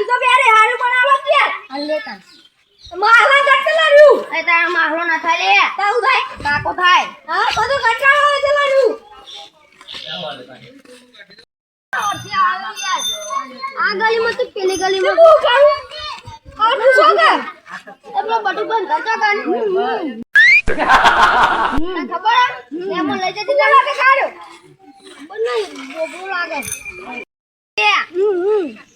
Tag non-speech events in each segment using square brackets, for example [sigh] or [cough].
તું તો બેરે હારું બનાવો કે? હાલ લેતા માલા ગટલા રહ્યું એ તારા માહલો ના થાય લે. તાઉ થાય? કાકો થાય. હા બધું ગટલા આવે આ ગલીમાં તો પેલી ગલીમાં શું કરું આ તું શું એમનો બટુ બંધ કરતો કાન ખબર એમ લઈ જતી તું લાગે કાઢ્યો પણ બોબો લાગે. કર લે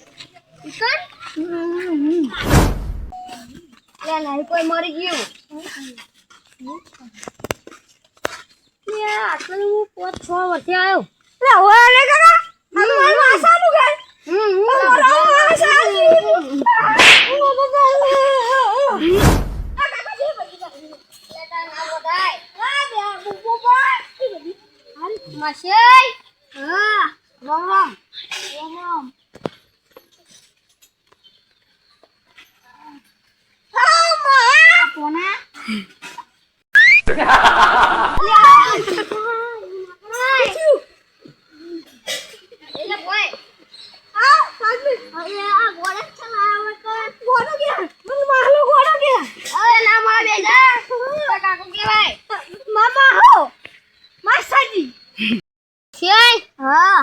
નહીં કોઈ મરી ગયું. આટલું હું પાંચ છ વર્ષે આવ્યો Masih.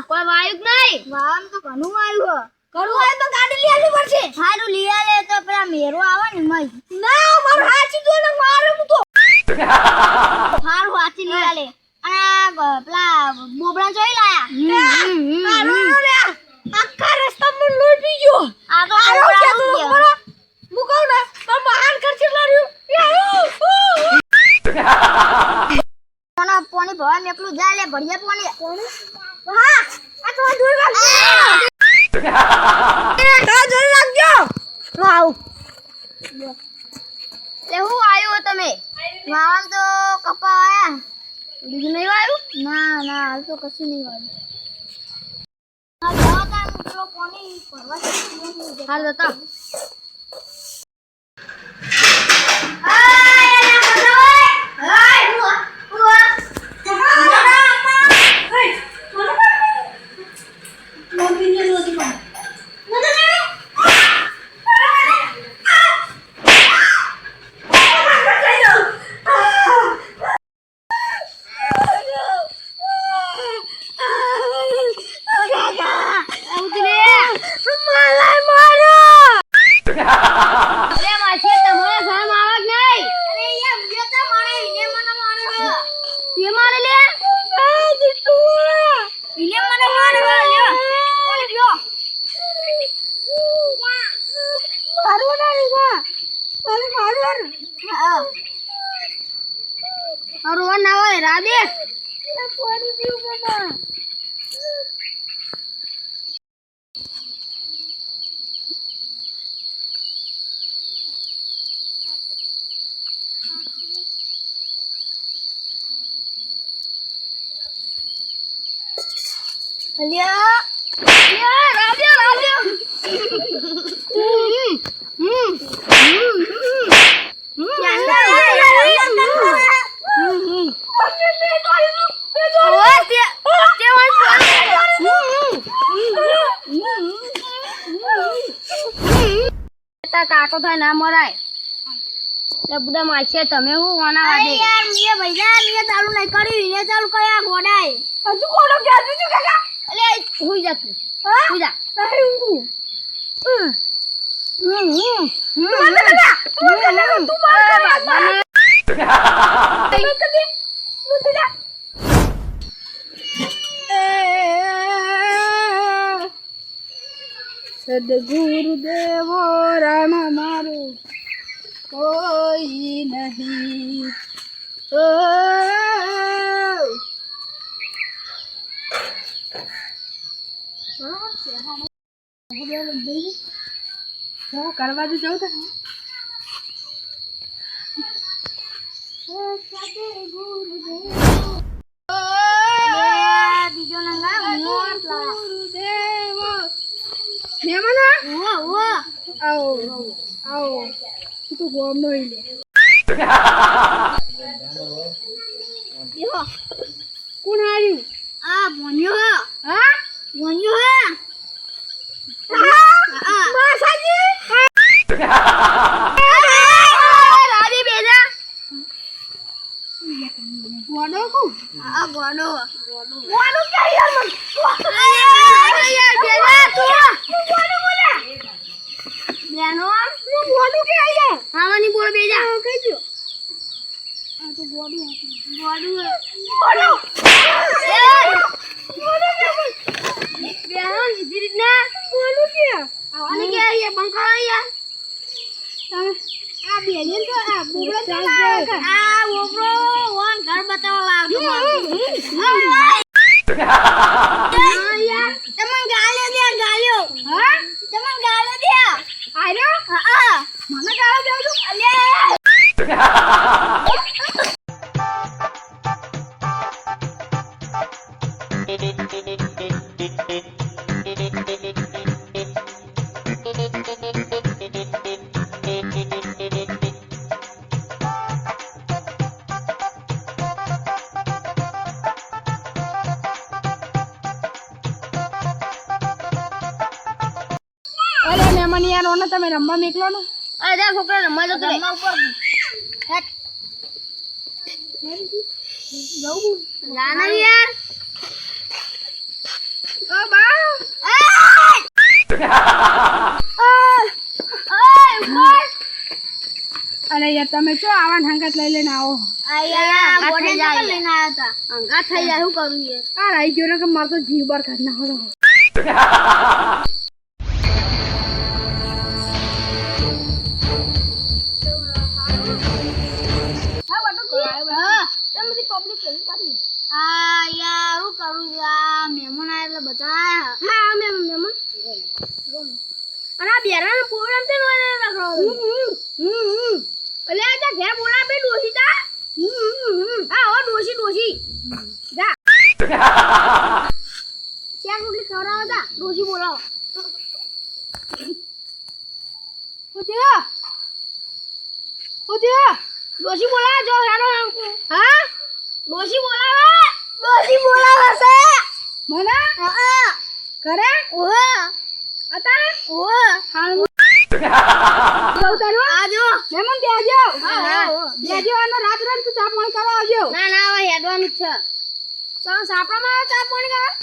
કોઈ વાયુ નહીં વામ તો ગાડી લઈ પડશે સારું લઈ આલે તો પેલા મેરો આવે ને ના મારું હાચી તો. સારું વાંચી આલે. અને પેલા બોબડા જોઈ લાયા? મારું રસ્તા આખા રસ્તામાં લોહી પી ગયો. આ તો બોબડા નું તું હું કહું ને તો મહાન ખર્ચે લાર્યું કોનો પોણી ભવા મેકલું જાય લે ભણિયા પોણી હા આ તો દૂર રાખજો તો દૂર રાખજો તો આવું તે હું આવ્યો તમે વાવન તો કપા આયા બીજું નહીં વાયું? ના ના હાલ તો કશું નહીં વાયું. હાલ જતા અરે માસી તમારે શરમ આવે કે નહીં તે મારે લે ઇલે મને મારે લ્યો કોણ લ્યો અરે ના હોય રાધે અલ્યા અલ્યા રાધે રાધે હમ હમ હમ કાકો થાય ના મરાય એટલે બધા માસે તમે હું વાના વાદે યાર મીએ ભૈયા મીએ ચાલુ નહીં કર્યું એને ચાલુ કર્યા ગોડાય હજુ કોનો ક્યાં છું કાકા? અલે હુઈ જા તું. હા? હુઈ જા. નહીં ઊંઘું હમ. હમ તું મને કાકા તું મને કાકા તું માર એ કાકા બાબાને તું કદી તું તું જા સદગુરુ દેવો રામ મારો કોઈ નહીં. ઓ કરવા જ જવું તને બીજો નંગા ગુરુદેવ મેમના? ઓ ઓ આવો આવો. તો ગોમ નો ઈ દેહો કોણ આવ્યું આ ભણ્યો હા. ભણ્યો હા. માસાજી આ રીતના. ગોડું કે યાર? યાર? આ બેલીન તો આ બોબડા તો આ છું અલ્યા [laughs] [laughs] અરે મહેમાન યાર ઓને તમે રમવા મેકલો ને અરે જા છોકરા રમવા જતો રે હેટ. જાના યાર. ઓ બા. અરે યાર તમે ચો આવાન હંગાત લઈ લઈને આવો. અંગા થઈ જાય. શું કરું યાર? આ રહી ગયો ને કે મારો તો જીવ બાર કાઢ નાખો તો આ યાર હું કરું આ મહેમાન આવ્યા એટલે બધા હા. અમે મહેમાન. અને આ બેરાનો પ્રોગ્રામ છે ને રાખો એટલે આ જા ઘેર બોલા બે ડોસી તા હા હો ડોશી ડોશી. જા. ચાર રોટલી ખવડાવો તા ડોશી બોલાવો. ઉઠ્યો. ઉઠ્યો. ડોશી બોલાવો જો હેડો હા? ડોશી બોલાવે. ડોશી બોલાવે છે. મને? હા. કરે ઓહો. અતારે ઓહો. હાલ. આજો મહેમાન બેજો હા, હા. બેજો અને રાત રાત તું ચા પાણી કરવા આવજો. ના ના હવે હેડવાનું છે. ચાલો સાપડામાં આવે ચા પાણી કરવા?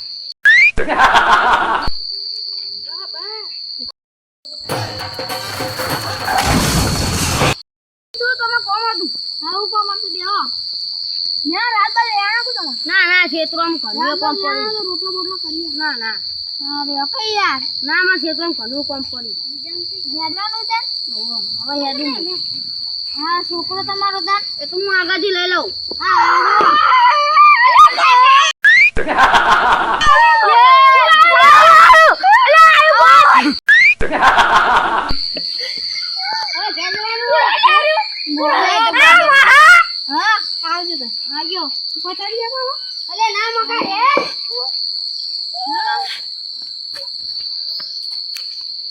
[laughs] તું તમે કોમ હતું? હા કોમ હતું બેહો. ના રાત બાદ આણા કો તમે? ના ના ખેતરોમ ઘરનું કોમ પડી રોટલો બોટલો કરી ના ના. અરે કઈ યાર? ના માં ખેતરોમ ઘરનું કોમ પડી હેડવાનું છે? ઓહો, હવે હેડું. હા છોકરો તમારો દાન એ તો હું આગળથી લઈ લઉં. હા પતારી આપો અલે ના મકા રે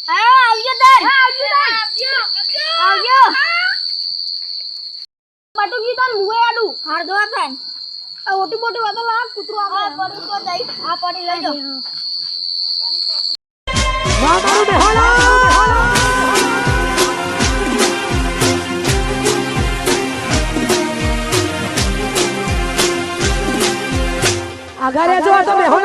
હા આવજો તાર આવજો આવજો આવજો બટુકી તાર મુએ આડું હાર દો આપણ આ ઓટી મોટી વાતો લાવ કૂતરો આ પડી તો જઈ આ પડી લઈ જાઓ આગળ જો તમે હો